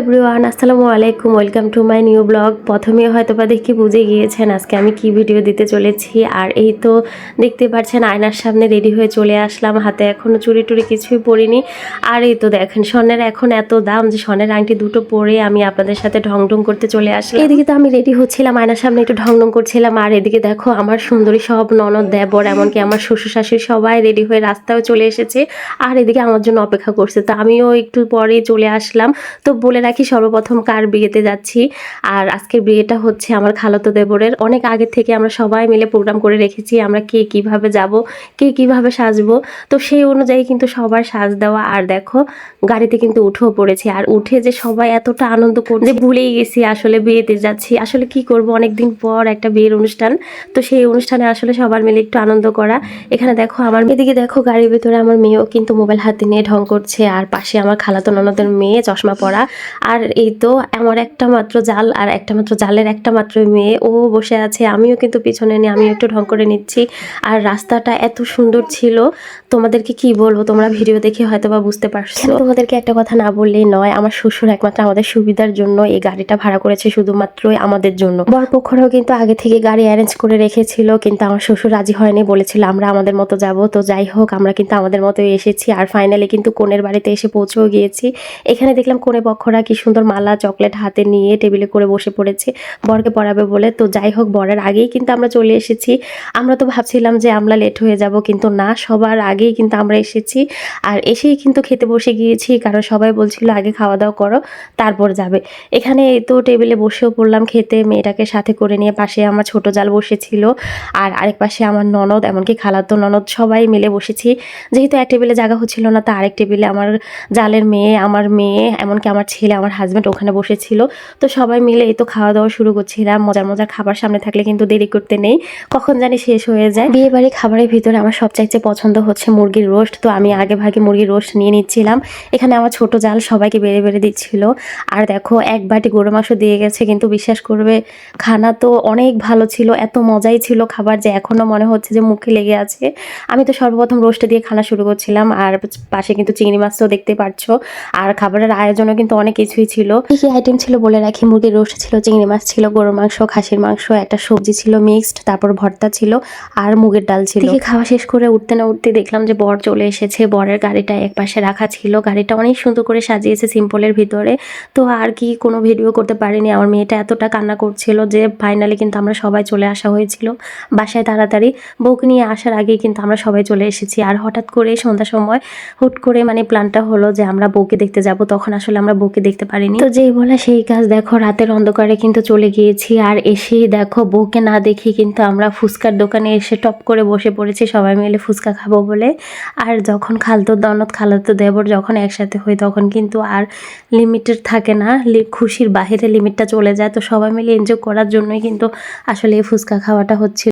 Everyone আসসালামু আলাইকুম welcome to my new blog প্রথমে হয়তো বা দেখি বুঝে গিয়েছেন আজকে আমি কি ভিডিও দিতে চলেছি। আর এই তো দেখতে পাচ্ছেন, আয়নার সামনে রেডি হয়ে চলে আসলাম। হাতে এখনও চুরি টুরি কিছুই পরিনি। আর এই তো দেখেন, স্বর্ণের এখন এত দাম যে স্বর্ণের আংটি দুটো পরে আমি আপনাদের সাথে ঢং ঢং করতে চলে আসলাম। এদিকে তো আমি রেডি হচ্ছিলাম, আয়নার সামনে একটু ঢং ঢং করছিলাম। আর এদিকে দেখো, আমার সুন্দরী সব ননদ, দেবর, এমনকি আমার শ্বশুর শাশুড়ি সবাই রেডি হয়ে রাস্তায় চলে এসেছে। আর এদিকে আমার জন্য অপেক্ষা করছে। তো আমিও একটু পরে চলে আসলাম। তো বলে রাখি সর্বপ্রথম কার বিয়েতে যাচ্ছি। আর আজকের বিয়েটা হচ্ছে আমার খালাতো দেবরের। অনেক আগে থেকে আমরা সবাই মিলে প্রোগ্রাম করে রেখেছি আমরা কে কীভাবে যাব, কে কীভাবে সাজবো। তো সেই অনুযায়ী কিন্তু সবার সাজ দেওয়া। আর দেখো, গাড়িতে কিন্তু উঠেও পড়েছি। আর উঠে যে সবাই এতটা আনন্দ করছে। ভুলেই গেছি আসলে বিয়েতে যাচ্ছি। আসলে কি করব? অনেকদিন পর একটা বিয়ের অনুষ্ঠান। তো সেই অনুষ্ঠানে আসলে সবার মিলে একটু আনন্দ করা। এখানে দেখো, আমার এদিকে দেখো, গাড়ির ভিতরে আমার মেয়েও কিন্তু মোবাইল হাতে নিয়ে ঢং করছে। আর পাশে আমার খালাতো ননদের মেয়ে চশমা পরা। আর এই তো আমার একটা মাত্র জাল আর একটা মাত্র জালের একটা মাত্র মেয়ে। ও বসে আছে, আমিও কিন্তু পিছনে নিয়ে আমি একটু ঢং করে নিচ্ছি। আর রাস্তাটা এত সুন্দর ছিল, তোমাদেরকে কি বলব? তোমরা ভিডিও দেখে হয়তো বা বুঝতে পারছ। তোমাদেরকে একটা কথা না বললেই নয়, আমার শ্বশুর একমাত্র আমাদের সুবিধার জন্য এই গাড়িটা ভাড়া করেছে শুধুমাত্রই আমাদের জন্য। বরপক্ষরাও কিন্তু আগে থেকে গাড়ি অ্যারেঞ্জ করে রেখেছিল, কিন্তু আমার শ্বশুর রাজি হয়নি, বলেছিল, আমরা আমাদের মতো যাব। তো যাই হোক, আমরা কিন্তু আমাদের মতো এসেছি। আর ফাইনালি কিন্তু কোনের বাড়িতে এসে পৌঁছেও গিয়েছি। এখানে দেখলাম কোনে পক্ষরা কি সুন্দর মালা, চকলেট হাতে নিয়ে টেবিলে করে বসে পড়েছে, বরকে পড়াবে বলে। তো যাই হোক, বরের আগেই কিন্তু আমরা চলে এসেছি। আমরা তো ভাবছিলাম যে আমরা লেট হয়ে যাব, কিন্তু না, সবার আগেই কিন্তু আমরা এসেছি। আর এসেই কিন্তু খেতে বসে গিয়েছি, কারণ সবাই বলছিল, আগে খাওয়া দাওয়া করো, তারপর যাবে। এখানে তো টেবিলে বসেও পড়লাম, খেতে, মেয়েটাকে সাথে করে নিয়ে পাশে আমার ছোট জাল বসেছিল, আর আরেক পাশে আমার ননদ, এমনকি খালাতো ননদ, সবাই মিলে বসেছি। যেহেতু এক টেবিলে জায়গা হচ্ছিল না, তা আরেক টেবিলে আমার জালের মেয়ে, আমার মেয়ে, এমনকি আমার ছেলে আমার হাজব্যান্ড ওখানে বসেছিল। তো সবাই মিলে এই তো খাওয়া দাওয়া শুরু করছিলাম মজার মজার খাবার সামনে থাকলে কিন্তু দেরি করতে নেই। কখন জানি শেষ হয়ে যায়। বিয়ে বাড়ি খাবারের ভিতরে আমার সবচাইতে পছন্দ হচ্ছে মুরগির রোস্ট তো আমি আগে ভাগে মুরগির রোস্ট নিয়ে নিচ্ছিলাম। এখানে আমার ছোট জাল সবাইকে বেড়ে বেড়ে দিচ্ছিল। আর দেখো, এক বাটি গরু মাংস দিয়ে গেছে। কিন্তু বিশ্বাস করবে, খানা তো অনেক ভালো ছিল। এত মজাই ছিল খাবার যে এখনও মনে হচ্ছে যে মুখে লেগে আছে। আমি তো সর্বপ্রথম রোস্ট দিয়ে খানা শুরু করছিলাম। আর পাশে কিন্তু চিংড়ি মাছও দেখতে পাচ্ছ আর খাবারের আয়োজনও কিন্তু অনেক কিছুই ছিল। কি কি আইটেম ছিল বলে রাখি? মুরগির রোস্ট ছিল চিংড়ি মাছ ছিল গরুর মাংস খাসির মাংস একটা সবজি ছিল মিক্সড তারপর ভর্তা ছিল আর মুগের ডাল ছিল। খাওয়া শেষ করে উঠতে না উঠতে দেখলাম যে বর চলে এসেছে। বরের গাড়িটা এক পাশে রাখা ছিল। গাড়িটা অনেক সুন্দর করে সাজিয়েছে সিম্পলের ভিতরে। তো আর কি কোনো ভিডিও করতে পারিনি। আমার মেয়েটা এতটা কান্না করছিল যে ফাইনালি কিন্তু আমরা সবাই চলে আসা হয়েছিল। বাসায় তাড়াতাড়ি বউকে নিয়ে আসার আগেই কিন্তু আমরা সবাই চলে এসেছি। আর হঠাৎ করে সন্ধ্যার সময় হুট করে মানে প্ল্যানটা হলো যে আমরা বউকে দেখতে যাব। তখন আসলে আমরা বউকে দেখতে পারিনি। তো যেই বলা সেই কাজ দেখো, রাতের অন্ধকারে কিন্তু চলে গিয়েছি। আর এসেই দেখো, বউকে না দেখি কিন্তু আমরা ফুচকার দোকানে এসে টপ করে বসে পড়েছি, সবাই মিলে ফুচকা খাব বলে। আর যখন খালতো দনদ খালাতো দেবর যখন একসাথে হই, তখন কিন্তু আর লিমিটেড থাকে না। খুশির বাহিরে লিমিটটা চলে যায়। তো সবাই মিলে এনজয় করার জন্যই কিন্তু আসলে এই ফুচকা খাওয়াটা হচ্ছে।